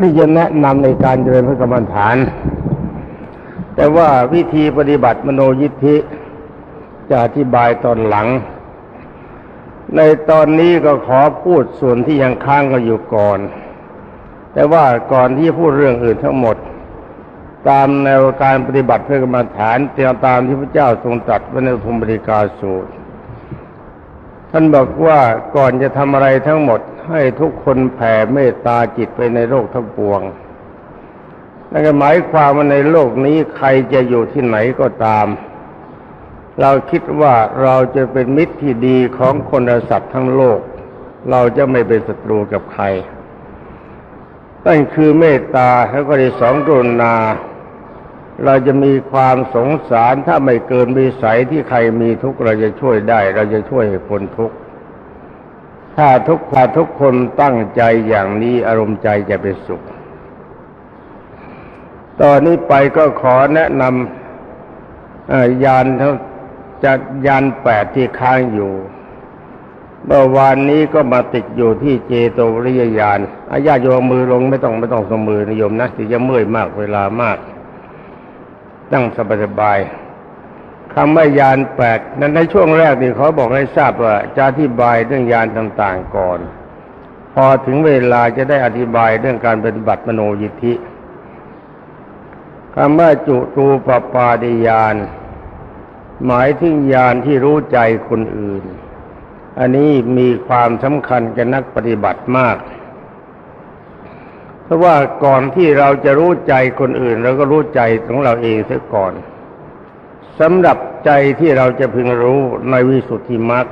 ที่จะแนะนำในการเจริญพระกรรมฐาน แต่ว่าวิธีปฏิบัติมโนยิทธิจะอธิบายตอนหลัง ในตอนนี้ก็ขอพูดส่วนที่ยังค้างกันอยู่ก่อน แต่ว่าก่อนที่พูดเรื่องอื่นทั้งหมด ตามแนวการปฏิบัติเพื่อกรรมฐานเตียตามที่พระเจ้าทรงตรัสไว้ในพรมบริกาสูตร ท่านบอกว่าก่อนจะทำอะไรทั้งหมด ให้ทุกคนแผ่เมตตาจิตไปในโลกทั้งปวงนั่นก็หมายความว่าในโลกนี้ใครจะอยู่ที่ไหนก็ตาม เราคิดว่าเราจะเป็นมิตรที่ดีของคนและสัตว์ทั้งโลก เราจะไม่เป็นศัตรูกับใครนั่นคือเมตตาแล้วก็ที่สองกรุณา เราจะมีความสงสารถ้าไม่เกินวิสัยที่ใครมีทุกข์เราจะช่วยได้ เราจะช่วยให้พ้นทุกข์ ถ้าทุกถ้าทุกคนตั้งใจอย่างนี้อารมณ์ใจจะเป็นสุข ตอนนี้ไปก็ขอแนะนำยานทั้งจากยานแปดที่ค้างอยู่เมื่อวานนี้ก็มาติดอยู่ที่เจโตวริยญาณอาญาโยมมือลงไม่ต้องไม่ต้องสมือนิยมนะที่จะเมื่อยมากเวลามาก ตั้งสบายๆ คำว่ายานแปดนั้นในช่วงแรกนี่เขาบอกให้ทราบว่าจะอธิบายเรื่องยานต่างๆก่อน พอถึงเวลาจะได้อธิบายเรื่องการปฏิบัติมโนยิทธิคำว่าจุตูปปาดิยาน หมายถึงญาณที่รู้ใจคนอื่น อันนี้มีความสำคัญกับนักปฏิบัติมาก เพราะว่าก่อนที่เราจะรู้ใจคนอื่นเราก็รู้ใจของเราเองเสียก่อน สำหรับใจที่เราจะพึงรู้ในวิสุทธิมรรค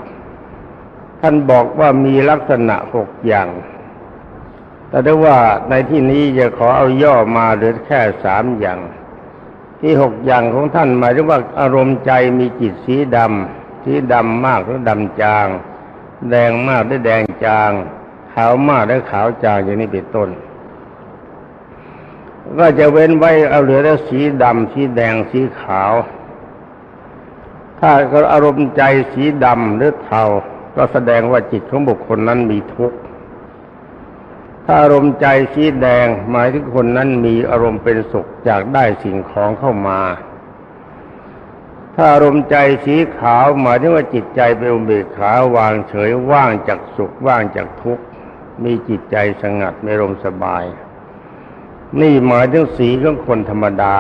ท่านบอกว่ามีลักษณะหกอย่าง แต่ได้ว่าในที่นี้จะขอเอาย่อมาเหลือแค่สามอย่าง ที่หกอย่างของท่านหมายถึงว่าอารมณ์ใจมีจิตสีดำสีดำมากหรือดำจาง แดงมากหรือแดงจาง ขาวมากหรือขาวจางอย่างนี้เป็นต้นก็จะเว้นไว้เอาเหลือแต่สีดำสีแดงสีขาว ถ้าอารมณ์ใจสีดำหรือเทาก็แสดงว่าจิตของบุคคลนั้นมีทุกข์ถ้าอารมณ์ใจสีแดงหมายถึงคนนั้นมีอารมณ์เป็นสุขจากได้สิ่งของเข้ามา ถ้าอารมณ์ใจสีขาวหมายถึงว่าจิตใจเป็นอุเบกขาวางเฉยว่างจากสุขว่างจากทุกข์มีจิตใจสงัดมีอารมณ์สบาย นี่หมายถึงสีของคนธรรมดา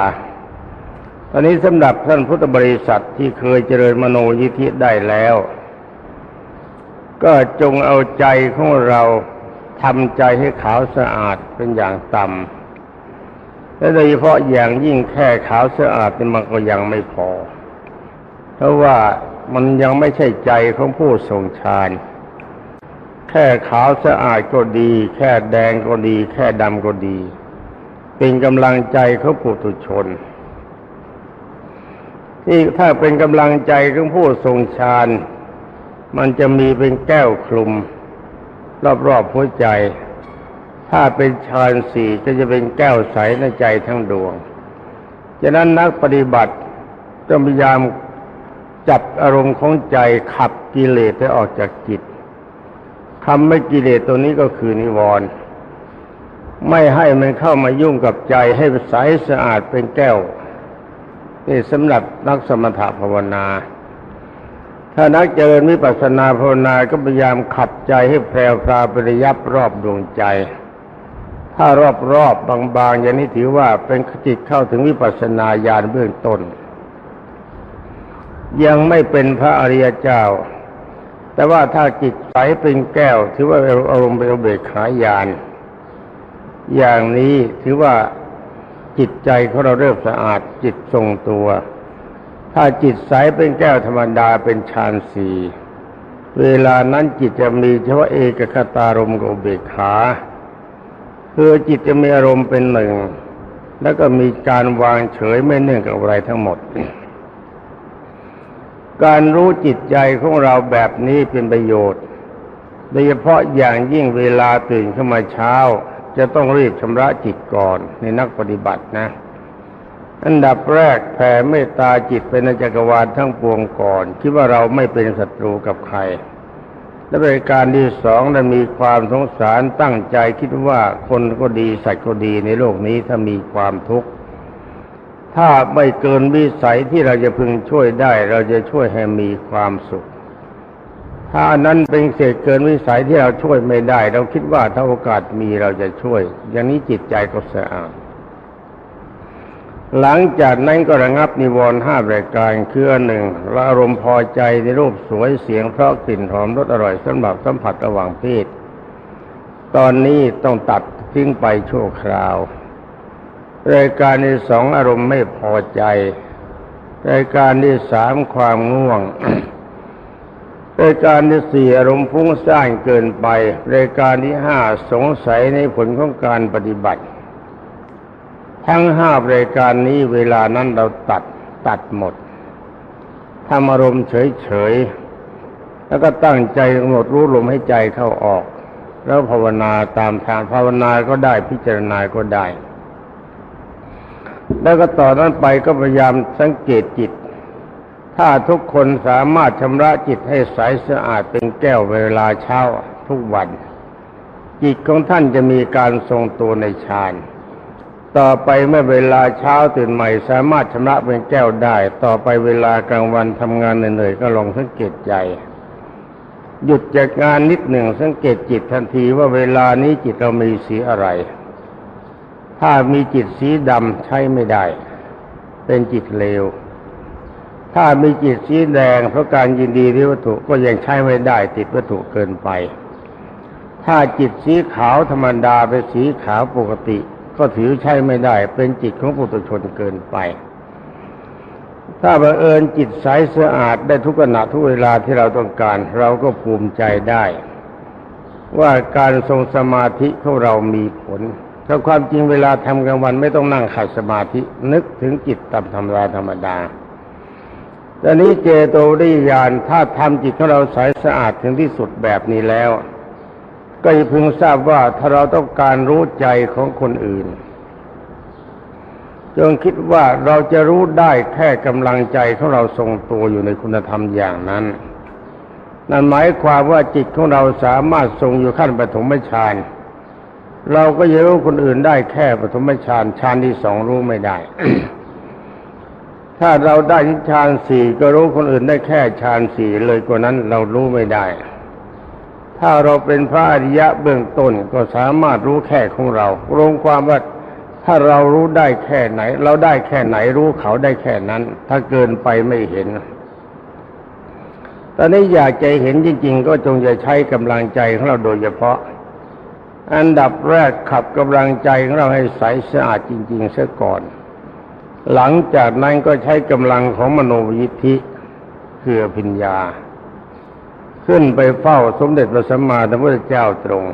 อนนี้สำหรับท่านพุทธบริษัทที่เคยเจริญมโนยิธิได้แล้ว ก็จงเอาใจของเราทำใจให้ขาวสะอาดเป็นอย่างต่ำและโดยเฉพาะอย่างยิ่งแค่ขาวสะอาดนี่มันก็ยังไม่พอ เพราะว่ามันยังไม่ใช่ใจของผู้ทรงฌานแค่ขาวสะอาดก็ดี แค่แดงก็ดี แค่ดำก็ดี เป็นกำลังใจเของปุถุชน ที่ถ้าเป็นกำลังใจของผู้ทรงฌานมันจะมีเป็นแก้วคลุม รอบๆหัวใจ ถ้าเป็นฌานสี่ก็จะเป็นแก้วใสในใจทั้งดวงฉะนั้นนักปฏิบัติต้องพยายามจับอารมณ์ของใจขับกิเลสให้ออกจากจิตคำไม่กิเลสตัวนี้ก็คือนิวรณ์ไม่ให้มันเข้ามายุ่งกับใจให้ใสสะอาดเป็นแก้ว นี่สำหรับนักสมถภาวนา ถ้านักเจริญวิปัสสนาภาวนาก็พยายามขับใจให้แพรวพราปริยับรอบดวงใจ ถ้ารอบรอบบางๆอย่างนี้ถือว่าเป็นจิตเข้าถึงวิปัสสนาญาณเบื้องต้น ยังไม่เป็นพระอริยเจ้า แต่ว่าถ้าจิตใสเป็นแก้ว ถือว่าอารมณ์เป็นอุเบกขาญาณอย่างนี้ถือว่า จิตใจของเราเริ่มสะอาดจิตทรงตัว ถ้าจิตใสเป็นแก้วธรรมดาเป็นฌานสี่เวลานั้นจิตจะมีเฉพาะเอกคตารมณ์กับเบกขาคือจิตจะมีอารมณ์เป็นหนึ่ง แล้วก็มีการวางเฉยไม่เนื่องกับอะไรทั้งหมด การรู้จิตใจของเราแบบนี้เป็นประโยชน์โดยเฉพาะอย่างยิ่งเวลาตื่นขึ้นมาเช้า จะต้องรีบชำระจิตก่อนในนักปฏิบัตินะ อันดับแรกแผ่เมตตาจิตไปในจักรวาลทั้งปวงก่อน คิดว่าเราไม่เป็นศัตรูกับใคร และบริการที่สองนั้นมีความสงสารตั้งใจคิดว่าคนก็ดีสัตว์ก็ดีในโลกนี้ถ้ามีความทุกข์ถ้าไม่เกินวิสัยที่เราจะพึงช่วยได้ เราจะช่วยให้มีความสุข ถ้านั้นเป็นเศษเกินวิสัยที่เราช่วยไม่ได้ เราคิดว่าถ้าโอกาสมีเราจะช่วย อย่างนี้จิตใจก็สะอาดหลังจากนั้นก็ระงับนิวรณ์ห้ารายการคืออันหนึ่งอารมณ์พอใจในรูปสวยเสียงเพราะกลิ่นหอมรสอร่อยสำหรับสัมผัสระหว่างเพศ ตอนนี้ต้องตัดทิ้งไปชั่วคราว รายการที่สองอารมณ์ไม่พอใจ รายการที่สามความง่วง รายการที่สี่อารมณ์ฟุ้งซ่านเกินไปรายการที่ห้าสงสัยในผลของการปฏิบัติ ทั้งห้ารายการนี้เวลานั้นเราตัดตัดหมดทำอารมณ์เฉยๆแล้วก็ตั้งใจกำหนดรู้ลมให้ใจเข้าออก แล้วภาวนาตามทางภาวนาก็ได้พิจารณาก็ได้ แล้วก็ต่อนนั้นไปก็พยายามสังเกตจิต ถ้าทุกคนสามารถชำระจิตให้ใสสะอาดเป็นแก้วเวลาเช้าทุกวัน จิตของท่านจะมีการทรงตัวในฌานต่อไปเมื่อเวลาเช้าตื่นใหม่ สามารถชำระเป็นแก้วได้ ต่อไปเวลากลางวันทำงานเหนื่อยๆก็ลองสังเกตใจ หยุดจากงานนิดหนึ่งสังเกตจิตทันทีว่าเวลานี้จิตเรามีสีอะไร ถ้ามีจิตสีดำใช้ไม่ได้ เป็นจิตเลว ถ้ามีจิตสีแดงเพราะการยินดีในวัตถุก็ยังใช้ไม่ได้ติดวัตถุเกินไป ถ้าจิตสีขาวธรรมดาเป็นสีขาวปกติ ก็ถือใช้ไม่ได้ เป็นจิตของปุถุชนเกินไป ถ้าบังเอิญจิตใสสะอาดได้ทุกขณะทุกเวลาที่เราต้องการ เราก็ภูมิใจได้ ว่าการทรงสมาธิของเรามีผลถ้าความจริงเวลาทำกลางวันไม่ต้องนั่งขัดสมาธินึกถึงจิตตามธรรมดาธรรมดา ตอนนี้เจโตริยานถ้าทำจิตของเราใสสะอาดถึงที่สุดแบบนี้แล้ว ก็จะพึงทราบว่าถ้าเราต้องการรู้ใจของคนอื่น จงคิดว่าเราจะรู้ได้แค่กำลังใจของเราทรงตัวอยู่ในคุณธรรมอย่างนั้น นั่นหมายความว่าจิตของเราสามารถทรงอยู่ขั้นปฐมฌานเราก็จะรู้คนอื่นได้แค่ปฐมฌานฌานที่สองรู้ไม่ได้ ถ้าเราได้ที่ฌานสี่ก็รู้คนอื่นได้แค่ฌานสี่เลยกว่านั้นเรารู้ไม่ได้ ถ้าเราเป็นพระอริยะเบื้องต้นก็สามารถรู้แค่ของเรารวมความว่าถ้าเรารู้ได้แค่ไหน เราได้แค่ไหนรู้เขาได้แค่นั้น ถ้าเกินไปไม่เห็น ตอนนี้อยากใจเห็นจริง ๆ ก็จงจะใช้กำลังใจของเราโดยเฉพาะ อันดับแรกขับกำลังใจของเราให้ใสสะอาดจริง ๆเสียก่อน หลังจากนั้นก็ใช้กำลังของมโนยิทธิคือปัญญา ขึ้นไปเฝ้าสมเด็จพระสัมมาสัมพุทธเจ้าตรง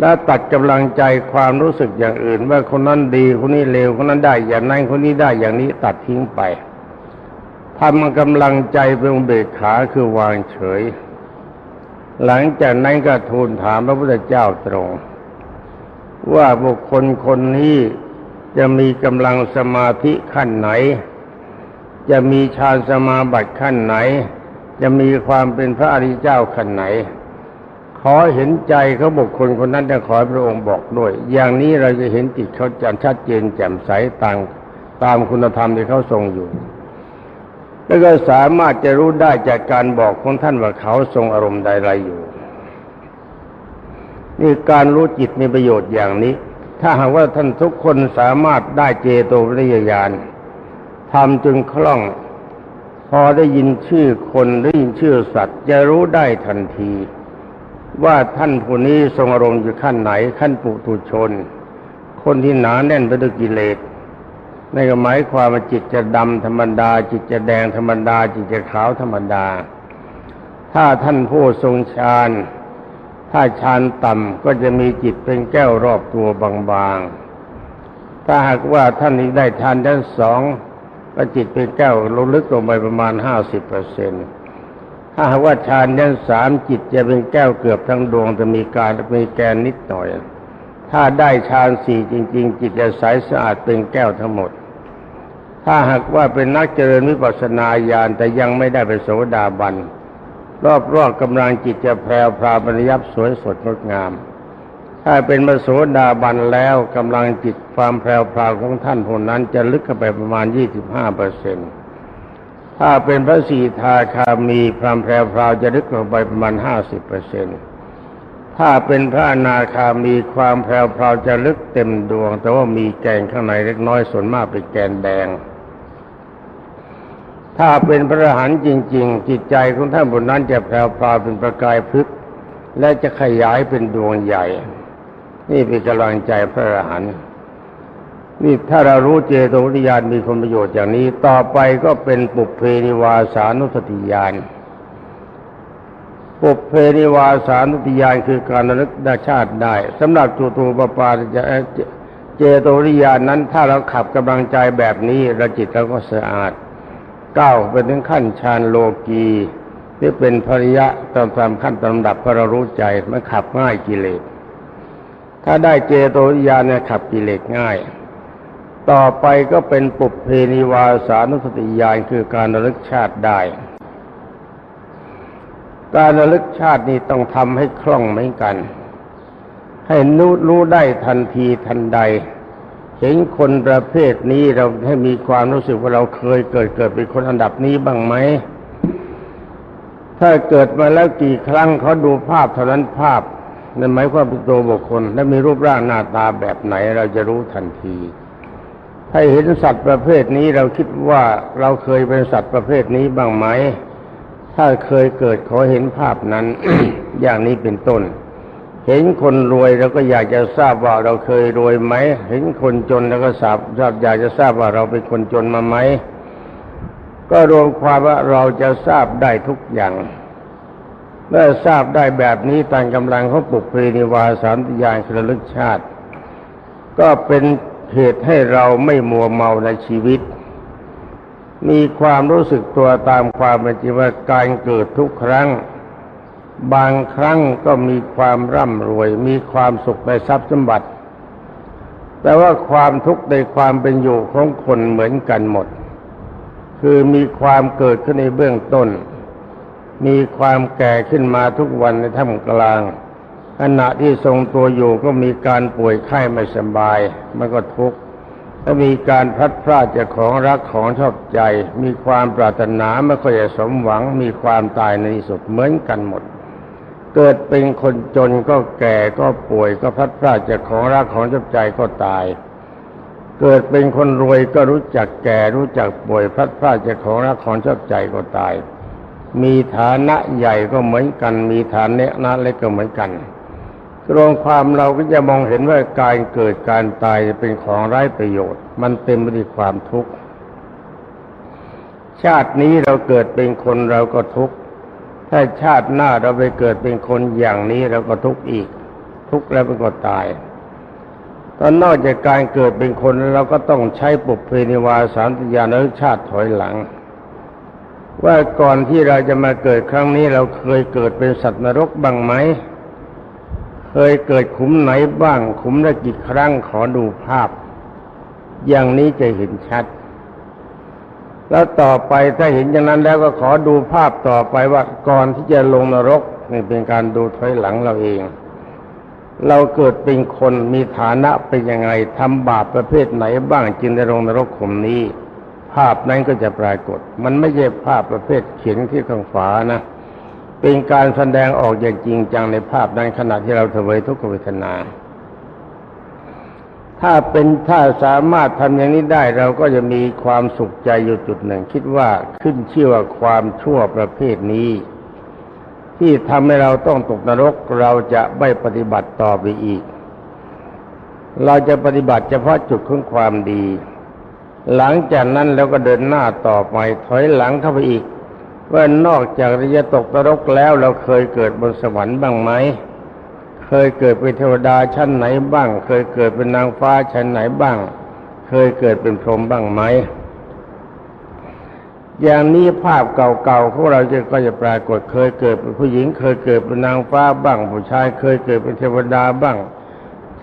และตัดกำลังใจความรู้สึกอย่างอื่น ว่าคนนั้นดีคนนี้เลวคนนั้นได้อย่างนั้นคนนี้ได้อย่างนี้ตัดทิ้งไปทำกำลังใจเป็นเบกขาคือวางเฉย หลังจากนั้นก็ทูลถามพระพุทธเจ้าตรง ว่าบุคคลคนนี้ จะมีกำลังสมาธิขั้นไหน จะมีฌานสมาบัติขั้นไหน จะมีความเป็นพระอริยเจ้าขั้นไหน ขอเห็นใจเขาบุคคลคนนั้นจะขอพระองค์บอกด้วย อย่างนี้เราจะเห็นจิตเขาจ่มชัดเจนแจ่มใสตามตามคุณธรรมที่เขาทรงอยู่ แล้วก็สามารถจะรู้ได้จากการบอกของท่านว่าเขาทรงอารมณ์ใดๆอยู่ นี่การรู้จิตมีประโยชน์อย่างนี้ ถ้าหากว่าท่านทุกคนสามารถได้เจโตวิริยญาณทำจนคล่อง พอได้ยินชื่อคนได้ยินชื่อสัตว์ จะรู้ได้ทันที ว่าท่านผู้นี้ทรงอารมณ์อยู่ขั้นไหนขั้นปุถุชน คนที่หนาแน่นไปด้วยกิเลสในนก็หมายความว่าจิตจะดำธรรมดา จิตจะแดงธรรมดา จิตจะขาวธรรมดา ถ้าท่านผู้ทรงฌาน ถ้าฌานต่ำก็จะมีจิตเป็นแก้วรอบตัวบางๆ ถ้าหากว่าท่านนี้ได้ฌานด้านสองก็จิตเป็นแก้วลงลึกลงไปประมาณห้าสิบเปอร์เซ็นต์ถ้าหากว่าฌานด้านสามจิตจะเป็นแก้วเกือบทั้งดวงจะมีการมีแกนนิดหน่อย ถ้าได้ฌานสี่จริง ๆ จิตจะใสสะอาดเป็นแก้วทั้งหมด ถ้าหากว่าเป็นนักเจริญวิปัสสนาญาณแต่ยังไม่ได้เป็นโสดาบัน รอบๆกำลังจิตจะแพรวพราวบริยับสวยสดงดงาม ถ้าเป็นมโสดาบันแล้วกำลังจิตความแพรวพราวของท่านคนนั้นจะลึกเข้าไปประมาณ 25เปอร์เซ็นต์ถ้าเป็นพระสีทาคามีความแพรวพราวจะลึกเข้าไปประมาณ 50เปอร์เซ็นต์ถ้าเป็นพระอนาคามีความแพรวพราวจะลึกเต็มดวง แต่ว่ามีแกนข้างในเล็กน้อยส่วนมากเป็นแกนแดง ถ้าเป็นพระอรหันต์จริง ๆ จิตใจของท่านบนนั้นจะแพรวพราวเป็นประกายพลึก และจะขยายเป็นดวงใหญ่ นี่เป็นกำลังใจพระอรหันต์นี่ถ้าเรารู้เจโตวิญญาณมีคุณประโยชน์อย่างนี้ ต่อไปก็เป็นปุเพนิวาสานุสติญาณปุเพนิวาสานุสติญาณคือการระลึกด้ชาติได้สำหรับจูตูปปาจะเจโตวิญญาณนั้น ถ้าเราขับกำลังใจแบบนี้เราจิตเราก็สะอาด ก้าวไปถึงขั้นฌานโลกีที่เป็นภริยะตามตามขั้นตามลำดับพราะรู้ใจมันขับง่ายกิเลส ถ้าได้เจโตวิญาณเนี่ยขับกิเลสง่าย ต่อไปก็เป็นปุเพนิวาสานุสติญาณคือการระลึกชาติได้ การระลึกชาตินี่ต้องทำให้คล่องเหมือนกัน ให้รู้รู้ได้ทันทีทันใด เห็นคนประเภทนี้เราให้มีความรู้สึกว่าเราเคยเกิดเกิดเป็นคนอันดับนี้บ้างไหมถ้าเกิดมาแล้วกี่ครั้งเขาดูภาพเท่านั้นภาพนั่นหมายความเป็นตัวบุคคล และมีรูปร่างหน้าตาแบบไหนเราจะรู้ทันที ถ้าเห็นสัตว์ประเภทนี้เราคิดว่าเราเคยเป็นสัตว์ประเภทนี้บ้างไหม ถ้าเคยเกิดขอเห็นภาพนั้น อย่างนี้เป็นต้น เห็นคนรวยเราก็อยากจะทราบว่าเราเคยรวยไหม เห็นคนจนเราก็ทราบทราบอยากจะทราบว่าเราเป็นคนจนมาไหม ก็รวมความว่าเราจะทราบได้ทุกอย่าง เมื่อทราบได้แบบนี้ตามกำลังของปุกเพนิวาสามติยานคือระลึกชาติ ก็เป็นเหตุให้เราไม่มัวเมาในชีวิต มีความรู้สึกตัวตามความเป็นจริงว่าการเกิดทุกครั้ง บางครั้งก็มีความร่ำรวย มีความสุขในทรัพย์สมบัติ แต่ว่าความทุกข์ในความเป็นอยู่ของคนเหมือนกันหมด คือมีความเกิดขึ้นในเบื้องต้น มีความแก่ขึ้นมาทุกวันในท่ามกลางขณะที่ทรงตัวอยู่ก็มีการป่วยไข้ไม่สบาย มันก็ทุกข์และมีการพัดพรากจากของรักของชอบใจ มีความปรารถนาไม่ค่อยสมหวัง มีความตายในที่สุดเหมือนกันหมด เกิดเป็นคนจนก็แก่ก็ป่วยก็พัดพรากจากของรักของชอบใจก็ตาย เกิดเป็นคนรวยก็รู้จักแก่รู้จักป่วยพัดพรากจากของรักของชอบใจก็ตาย มีฐานะใหญ่ก็เหมือนกัน มีฐานะเล็กก็เหมือนกันรวมความเราก็จะมองเห็นว่าการเกิดการตายเป็นของไร้ประโยชน์ มันเต็มไปด้วยความทุกข์ ชาตินี้เราเกิดเป็นคนเราก็ทุกข์ ถ้าชาติหน้าเราไปเกิดเป็นคนอย่างนี้เราก็ทุกข์อีก ทุกข์แล้วมันก็ตายตอนนอกจากการเกิดเป็นคนเราก็ต้องใช้ปุพเพนิวาสามติญาณชาติถอยหลัง ว่าก่อนที่เราจะมาเกิดครั้งนี้เราเคยเกิดเป็นสัตว์นรกบ้างไหม เคยเกิดขุมไหนบ้าง ขุมละกี่ครั้งขอดูภาพ อย่างนี้จะเห็นชัด แล้วต่อไปถ้าเห็นอย่างนั้นแล้วก็ขอดูภาพต่อไปว่าก่อนที่จะลงนรกนี่เป็นการดูถอยหลังเราเอง เราเกิดเป็นคนมีฐานะเป็นยังไงทำบาปประเภทไหนบ้างจึงได้ลงนรกขุมนี้ ภาพนั้นก็จะปรากฏ มันไม่ใช่ภาพประเภทเขียนที่ข้างฝานะ เป็นการแสดงออกอย่างจริงจังในภาพนั้นขณะที่เราเสวยทุกขเวทนา ถ้าเป็นถ้าสามารถทำอย่างนี้ได้เราก็จะมีความสุขใจอยู่จุดหนึ่ง คิดว่าขึ้นชื่อว่าความชั่วประเภทนี้ ที่ทำให้เราต้องตกนรกเราจะไม่ปฏิบัติต่อไปอีก เราจะปฏิบัติเฉพาะจุดของความดี หลังจากนั้นเราก็เดินหน้าต่อไปถอยหลังเข้าไปอีกว่านอกจากจะตกนรกแล้วเราเคยเกิดบนสวรรค์บ้างไหม เคยเกิดเป็นเทวดาชั้นไหนบ้าง เคยเกิดเป็นนางฟ้าชั้นไหนบ้าง เคยเกิดเป็นพรหมบ้างไหม อย่างนี้ภาพเก่าๆของเราจะก็จะปรากฏเคยเกิดเป็นผู้หญิง เคยเกิดเป็นนางฟ้าบ้าง ผู้ชายเคยเกิดเป็นเทวดาบ้าง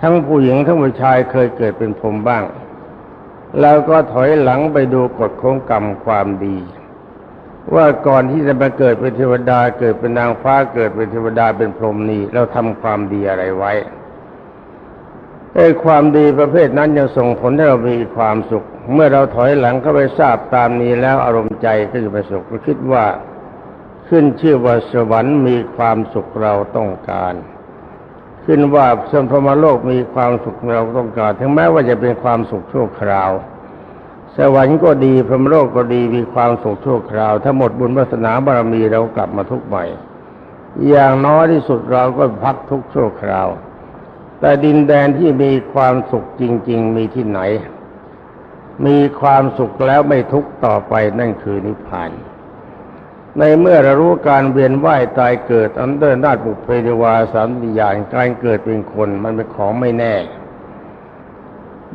ทั้งผู้หญิงทั้งผู้ชายเคยเกิดเป็นพรหมบ้าง แล้วก็ถอยหลังไปดูกฎของกรรมความดี ว่าก่อนที่จะมาเกิดเป็นเทวดาเกิดเป็นนางฟ้าเกิดเป็นเทวดาเป็นพรหมนี่เราทำความดีอะไรไว้ไอ้ความดีประเภทนั้นจะส่งผลให้เรามีความสุข เมื่อเราถอยหลังเข้าไปทราบตามนี้แล้วอารมณ์ใจก็จะไปสุขคิดว่าขึ้นชื่อว่าสวรรค์มีความสุขเราต้องการ ขึ้นว่าสมพรมโลกมีความสุขเราต้องการ ถึงแม้ว่าจะเป็นความสุขชั่วคราว สวรรค์ก็ดีพรหมโลกก็ดีมีความสุขชั่วคราว ถ้าหมดบุญวาสนาบารมีเรากลับมาทุกข์ใหม่ อย่างน้อยที่สุดเราก็พักทุกข์ชั่วคราว แต่ดินแดนที่มีความสุขจริง ๆ มีที่ไหน มีความสุขแล้วไม่ทุกต่อไปนั่นคือนิพพานในเมื่อเรารู้การเวียนว่ายตายเกิดอันเดินนาฏบุพเพนิวาสามวิญญาณการเกิดเป็นคนมันเป็นของไม่แน่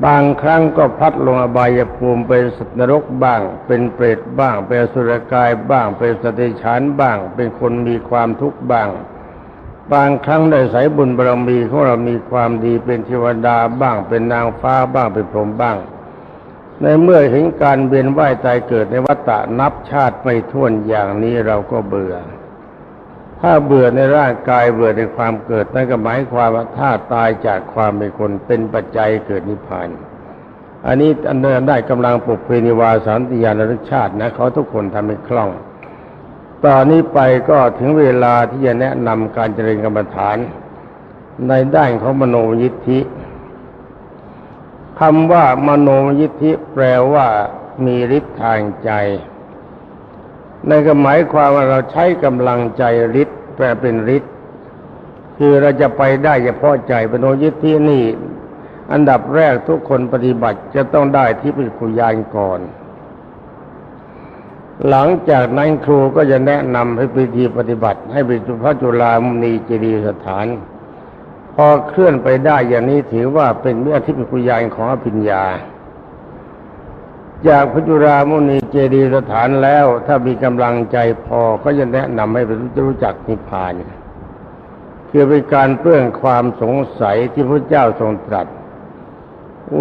บางครั้งก็พัดลงอบายภูมิเป็นสัตว์นรกบ้าง เป็นเปรตบ้าง เป็นสุรกายบ้าง เป็นสติฉานบ้าง เป็นคนมีความทุกข์บ้าง บางครั้งได้สายบุญบารมีของเรามีความดีเป็นเทวดาบ้าง เป็นนางฟ้าบ้างเป็นพรหมบ้าง ในเมื่อเห็นการเวียนว่ายตายเกิดในวัฏฏะนับชาติไม่ถ้วนอย่างนี้เราก็เบื่อ ถ้าเบื่อในร่างกายเบื่อในความเกิดนั่นก็หมายความว่าถ้าตายจากความเป็นคนเป็นปัจจัยเกิดนิพพาน อันนี้อันเดินได้กำลังปกเพนิวาสันติยานรสชาตินะเขาทุกคนทำให้คล่อง ตอนนี้ไปก็ถึงเวลาที่จะแนะนำการเจริญกรรมฐาน ในด้านของมโนยิทธิคำว่ามโนยิทธิแปลว่ามีฤทธิ์ทางใจ นนก็หมายความว่าเราใช้กำลังใจฤทธิ์แปลเป็นฤทธิ์คือเราจะไปได้เฉพาะใจมโนยิทธินี่ อันดับแรกทุกคนปฏิบัติจะต้องได้ที่ปิคุยานก่อน หลังจากนั้นครูก็จะแนะนำให้พิธีปฏิบัติ ให้ไปจุพระจุฬามุนีเจดียสถาน พอเคลื่อนไปได้อย่างนี้ถือว่าเป็นเมื่อที่ปิคุยานของอภิญญา จากพระจุฬามุนีเจดียสถานแล้ว ถ้ามีกำลังใจพอก็จะแนะนำให้ไปรู้จักนิพพานคือเป็นการเปลื้องความสงสัยที่พระเจ้าทรงตรัส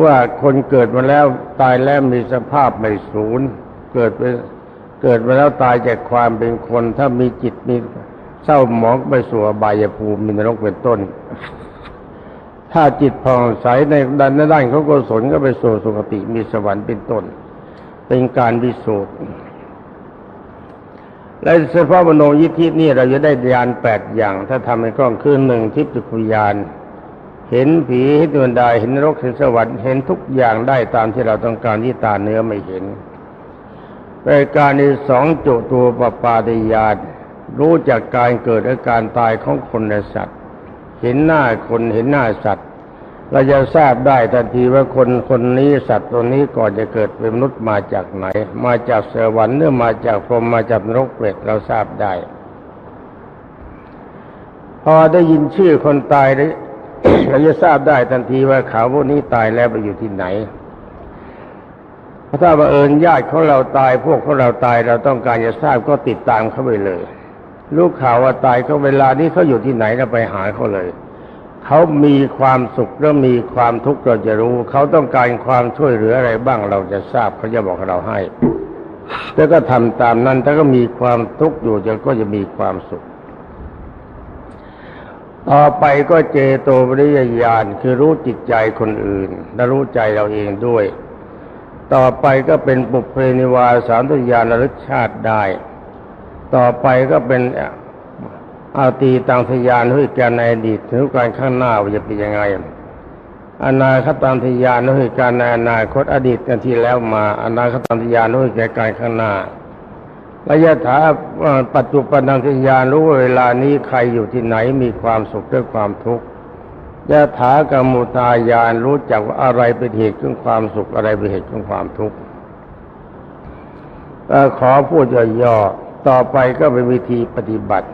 ว่าคนเกิดมาแล้วตายแล้วมีสภาพไม่สูญเกิดเป็นเกิดมาแล้วตายจากความเป็นคน ถ้ามีจิตมีเศร้าหมองไปสู่อบายภูมิมีนรกเป็นต้น ถ้าจิตผ่องใสในด้านในด้านของกุศลก็ไปสู่สุคติมีสวรรค์เป็นต้น เป็นการพิสูจน์และเฉพาะมโนยิทธินี่เราจะได้ญาณแปดอย่าง ถ้าทำให้กล้องคือหนึ่งทิพย์คุยาน เห็นผีเห็นดวงดาวเห็นนรกเห็นสวรรค์เห็นทุกอย่างได้ตามที่เราต้องการที่ตาเนื้อไม่เห็นรายการที่สองจุตัวปปาติญาณรู้จากการเกิดและการตายของคนและสัตว์ เห็นหน้าคนเห็นหน้าสัตว์ เราจะทราบได้ทันทีว่าคนคนนี้สัตว์ตัวนี้ก่อนจะเกิดเป็นมนุษย์มาจากไหน มาจากสวรรค์หรือมาจากพรหมมาจากนรกเปรตเราทราบได้ พอได้ยินชื่อคนตายได้เราจะทราบได้ทันทีว่าเขาพวกนี้ตายแล้วไปอยู่ที่ไหนถ้าบังเอิญญาติของเราตายพวกของเราตายเราต้องการจะทราบก็ติดตามเขาไปเลยรู้ข่าวว่าตายเขาเวลานี้เขาอยู่ที่ไหนเราไปหาเขาเลย เขามีความสุขหรือมีความทุกข์เราจะรู้ เขาต้องการความช่วยเหลืออะไรบ้างเราจะทราบเขาจะบอกเราให้ แล้วก็ทำตามนั้นถ้าก็มีความทุกข์อยู่จะก็จะมีความสุขต่อไปก็เจโตปริยญาณคือรู้จิตใจคนอื่น และรู้ใจเราเองด้วย ต่อไปก็เป็นปุเพนิวาสามตุญาณรสชาติได้ ต่อไปก็เป็น อาตีตังทยานด้วยการในอดีตถึงการข้างหน้าว่าจะเป็นยังไงอนาคตังทยานด้วยการในอนาคตอดีตกันที่แล้วมาอนาคตังทยานด้วยการข้างหน้าระยะถาปัจจุบันังทยานรู้ว่าเวลานี้ใครอยู่ที่ไหนมีความสุขหรือความทุกข์ยะถากรรมุตายานรู้จักว่าอะไรเป็นเหตุของความสุขอะไรเป็นเหตุของความทุกข์ขอพูดย่อๆต่อไปก็เป็นวิธีปฏิบัติ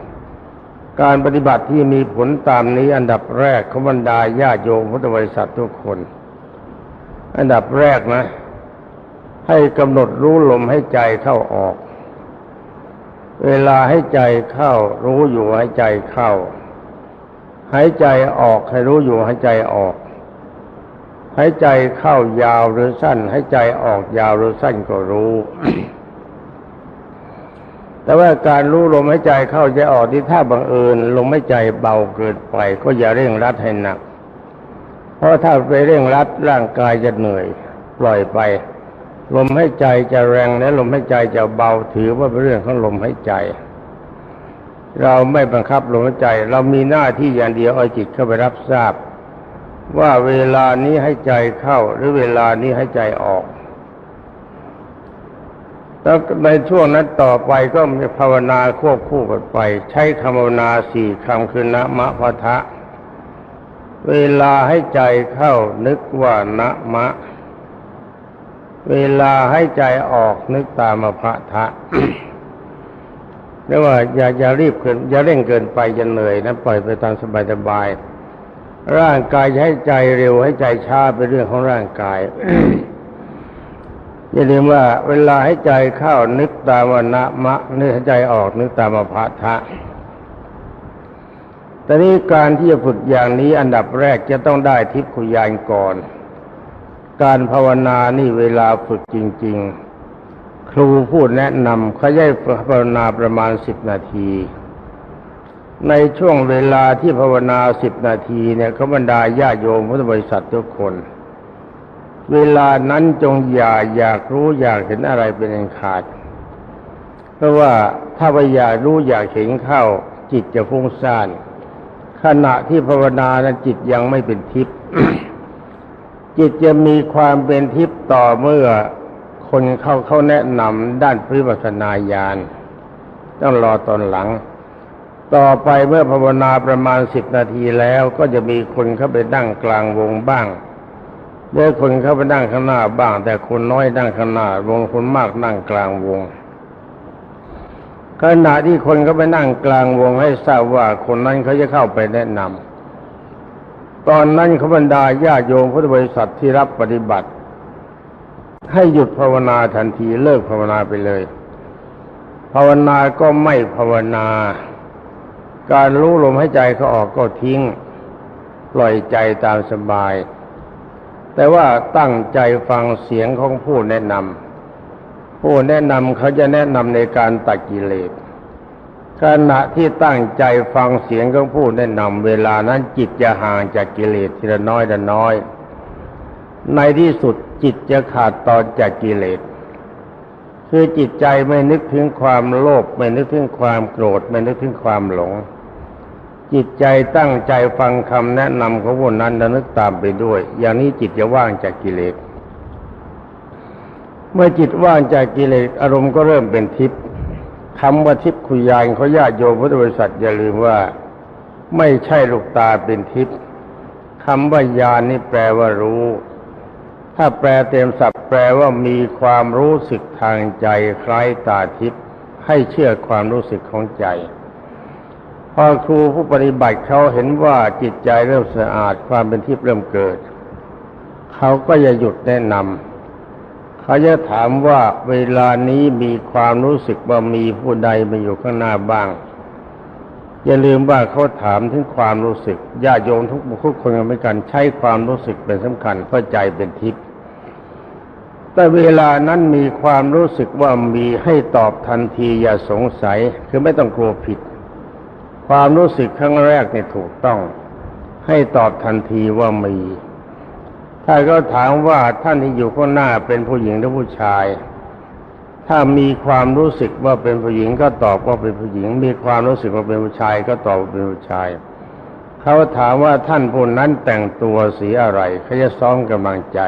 การปฏิบัติที่มีผลตามนี้อันดับแรกของบรรดาญาโยมพุทธบริษัททุกคน อันดับแรกนะ ให้กำหนดรู้ลมให้ใจเข้าออก เวลาให้ใจเข้า รู้อยู่ให้ใจเข้า หายใจออกให้รู้อยู่ใหายใจออก หายใจเข้ายาวหรือสั้น ใหายใจออกยาวหรือสั้นก็รู้ แต่ว่าการรู้ลมหายใจเข้าใจออกที่ถ้าบังเอิญลมหายใจเบาเกินไป ก็อย่าเร่งรัดให้หนัก เพราะถ้าไปเร่งรัดร่างกายจะเหนื่อยปล่อยไป ลมหายใจจะแรงและลมหายใจจะเบาถือว่าเป็นเรื่องของลมหายใจ เราไม่บังคับลมหายใจ เรามีหน้าที่อย่างเดียวเอาจิตเข้าไปรับทราบ ว่าเวลานี้ให้ใจเข้าหรือเวลานี้ให้ใจออก แล้วในช่วงนั้นต่อไปก็มีภาวนาควบคู่กันไป ใช้คำภาวนาสี่คำคือนะมะพะทะ เวลาให้ใจเข้านึกว่านะมะ เวลาให้ใจออกนึกตามมาพะทะเรียกว่าอย่าอย่ารีบเกินอย่าเร่งเกินไปจะเหนื่อยนะปล่อยไปตามสบายๆร่างกายให้ใจเร็วให้ใจช้าเป็นเรื่องของร่างกาย อย่าลืมว่าเวลาให้ใจเข้านึกตามวนะมะนึกใจออกนึกตามมาพระทะแต่นี้การที่จะฝึกอย่างนี้อันดับแรกจะต้องได้ทิพขุยานก่อน การภาวนานี่เวลาฝึกจริง ๆ ครูพูดแนะนำเขาให้ภาวนาประมาณสิบนาที ในช่วงเวลาที่ภาวนาสิบนาทีเนี่ยเขาบรรดาญาโยมพุทธบริษัททุกคน เวลานั้นจงอย่าอยากรู้อยากเห็นอะไรเป็นอันขาด เพราะว่าถ้าไปอยากรู้อยากเห็นเข้า จิตจะฟุ้งซ่าน ขณะที่ภาวนานั้นจิตยังไม่เป็นทิพย์จิตจะมีความเป็นทิพย์ต่อเมื่อคนเข้าเขาแนะนำด้านพิปัสนาญาณต้องรอตอนหลัง ต่อไปเมื่อภาวนาประมาณสิบนาทีแล้วก็จะมีคนเข้าไปนั่งกลางวงบ้าง เมื่อคนเข้าไปนั่งข้างหน้าบ้าง แต่คนน้อยนั่งข้างหน้าวงคนมากนั่งกลางวงขณะที่คนเขาไปนั่งกลางวงให้ทราบว่าคนนั้นเขาจะเข้าไปแนะนำตอนนั้นขบรรดาญาโยมพุทธบริษัทที่รับปฏิบัติ ให้หยุดภาวนาทันทีเลิกภาวนาไปเลย ภาวนาก็ไม่ภาวนา การรู้ลมหายใจเขาออกก็ทิ้ง ปล่อยใจตามสบาย แต่ว่าตั้งใจฟังเสียงของผู้แนะนำผู้แนะนำเขาจะแนะนำในการตัดกิเลสขณะที่ตั้งใจฟังเสียงของผู้แนะนำเวลานั้นจิตจะห่างจากกิเลสทีละน้อยละน้อย ในที่สุดจิตจะขาดตอนจากกิเลสคือจิตใจไม่นึกถึงความโลภไม่นึกถึงความโกรธไม่นึกถึงความหลง จิตใจตั้งใจฟังคำแนะนำของผู้นั้นและนึกตามไปด้วย อย่างนี้จิตจะว่างจากกิเลส เมื่อจิตว่างจากกิเลสอารมณ์ก็เริ่มเป็นทิพย์คำว่าทิพย์คุยานเขาญาติโยมพุทธบริษัทอย่าลืมว่า ไม่ใช่ลูกตาเป็นทิพย์คำว่าญาณนี่แปลว่ารู้ ถ้าแปลเต็มศัพท์แปลว่ามีความรู้สึกทางใจคล้ายตาทิพย์ให้เชื่อความรู้สึกของใจ พอครูผู้ปฏิบัติเขาเห็นว่าจิตใจเริ่มสะอาดความเป็นทิพย์เริ่มเกิด เขาก็จะหยุดแนะนำเขาจะถามว่าเวลานี้มีความรู้สึกว่ามีผู้ใดมาอยู่ข้างหน้าบ้าง อย่าลืมว่าเขาถามถึงความรู้สึกญาติโยมทุกบุคคลคนเหมือนกันใช้ความรู้สึกเป็นสำคัญเพราะใจเป็นทิพย์แต่เวลานั้นมีความรู้สึกว่ามีให้ตอบทันทีอย่าสงสัยคือไม่ต้องกลัวผิด ความรู้สึกครั้งแรกเนี่ยถูกต้อง ให้ตอบทันทีว่ามี ถ้าก็ถามว่าท่านที่อยู่ข้างหน้าเป็นผู้หญิงหรือผู้ชาย ถ้ามีความรู้สึกว่าเป็นผู้หญิงก็ตอบว่าเป็นผู้หญิง มีความรู้สึกว่าเป็นผู้ชาย ก็ตอบว่าเป็นผู้ชายเขาถามว่าท่านผู้นั้นแต่งตัวสีอะไรเขาจะซ้อมกำลังใจ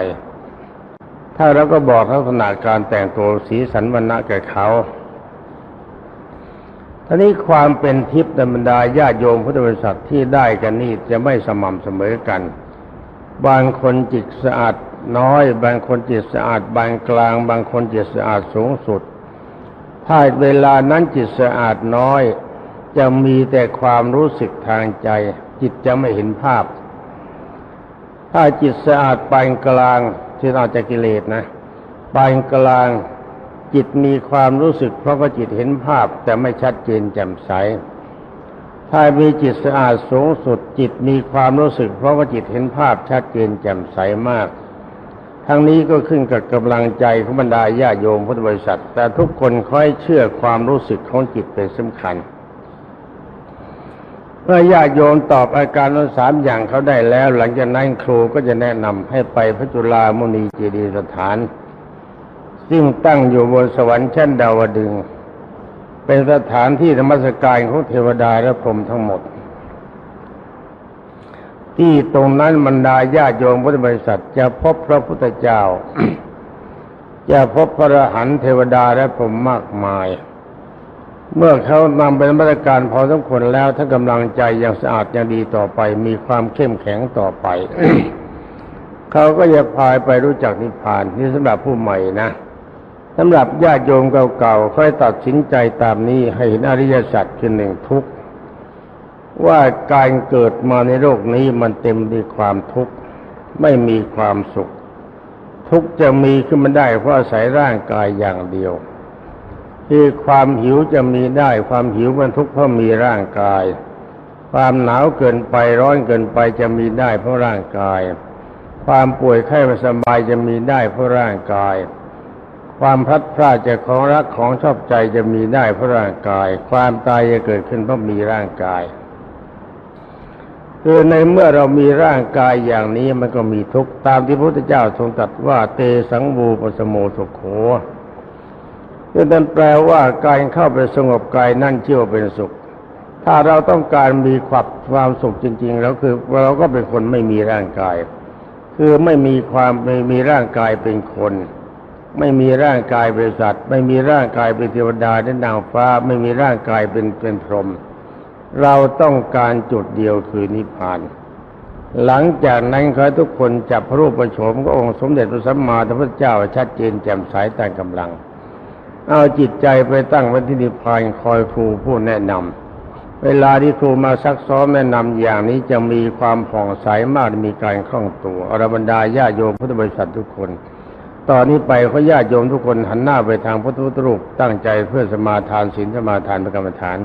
ถ้าเราก็บอกลักษณะการแต่งตัวสีสันวรรณะแก่เขา ท่านี้ความเป็นทิพย์ในบรรดาญาติโยมพุทธบริษัทที่ได้กันนี่จะไม่สม่ำเสมอกัน บางคนจิตสะอาดน้อย บางคนจิตสะอาดบางกลาง บางคนจิตสะอาดสูงสุด ถ้าเวลานั้นจิตสะอาดน้อย จะมีแต่ความรู้สึกทางใจ จิตจะไม่เห็นภาพ ถ้าจิตสะอาดปานกลางที่เราจะกิเลสนะปานกลาง จิตมีความรู้สึกเพราะว่าจิตเห็นภาพแต่ไม่ชัดเจนแจ่มใส ถ้ามีจิตสะอาดสูงสุด จิตมีความรู้สึก เพราะว่าจิตเห็นภาพชัดเจนแจ่มใสมาก ทั้งนี้ก็ขึ้นกับกำลังใจของบรรดาญาโยมพุทธบริษัท แต่ทุกคนค่อยเชื่อความรู้สึกของจิตเป็นสำคัญเมื่อญาติโยมตอบอาการทั้งสามอย่างเขาได้แล้ว หลังจากนั้นครูก็จะแนะนำให้ไปพระจุลามุนีเจดียสถาน ซึ่งตั้งอยู่บนสวรรค์ชั้นดาวดึง เป็นสถานที่ธรรมสการของเทวดาและพรหมทั้งหมด ที่ตรงนั้นบรรดาญาโยมพุทธบริษัทจะพบพระพุทธเจ้า จะพบพระหันเทวดาและพรหมมากมาย เมื่อเขานำเป็นมาตรการพอสมควรแล้วถ้ากำลังใจยังสะอาดยังดีต่อไป มีความเข้มแข็งต่อไป เขาก็จะพายไปรู้จักนิพพานนี่สำหรับผู้ใหม่นะ สำหรับญาติโยมเก่าๆค่อยตัดสินใจตามนี้ให้เห็นอริยสัจคือหนึ่งทุกข์ว่าการเกิดมาในโลกนี้มันเต็มด้วยความทุกข์ไม่มีความสุข ทุกข์จะมีขึ้นมาได้เพราะอาศัยร่างกายอย่างเดียวคือความหิวจะมีได้ ความหิวมันทุกข์เพราะมีร่างกาย ความหนาวเกินไปร้อนเกินไปจะมีได้เพราะร่างกาย ความป่วยไข้ไม่สบายจะมีได้เพราะร่างกาย ความพลัดพรากจากของรักของชอบใจจะมีได้เพราะร่างกาย ความตายจะเกิดขึ้นเพราะมีร่างกาย คือในเมื่อเรามีร่างกายอย่างนี้มันก็มีทุกข์ตามที่พระพุทธเจ้าทรงตรัสว่าเตสังบูปสโมสุขโขคือนั่นแปลว่าการเข้าไปสงบกายนั่นชื่อว่าเป็นสุข ถ้าเราต้องการมีความความสุขจริงๆแล้วคือเราก็เป็นคนไม่มีร่างกาย คือไม่มีความไม่มีร่างกายเป็นคน ไม่มีร่างกายเป็นสัตว์ ไม่มีร่างกายเป็นเทวดาและนางฟ้า ไม่มีร่างกายเป็นเป็นพรหมเราต้องการจุดเดียวคือนิพพาน หลังจากนั้นขอให้ทุกคนจับพระรูปประโฉมขององค์สมเด็จพระสัมมาสัมพุทธเจ้าชัดเจนแจ่มใสตามกำลัง เอาจิตใจไปตั้งไว้ที่นิพพานคอยครูผู้แนะนำเวลาที่ครูมาซักซ้อมแนะนำอย่างนี้จะมีความผ่องใสมากมีการคล่องตัวอรบรรดาญาโยมพุทธบริษัททุกคน ตอนนี้ไปขอญาติโยมทุกคนหันหน้าไปทางพระพุทธรูปตั้งใจเพื่อสมาทานศีลสมาทานพระกรรมฐาน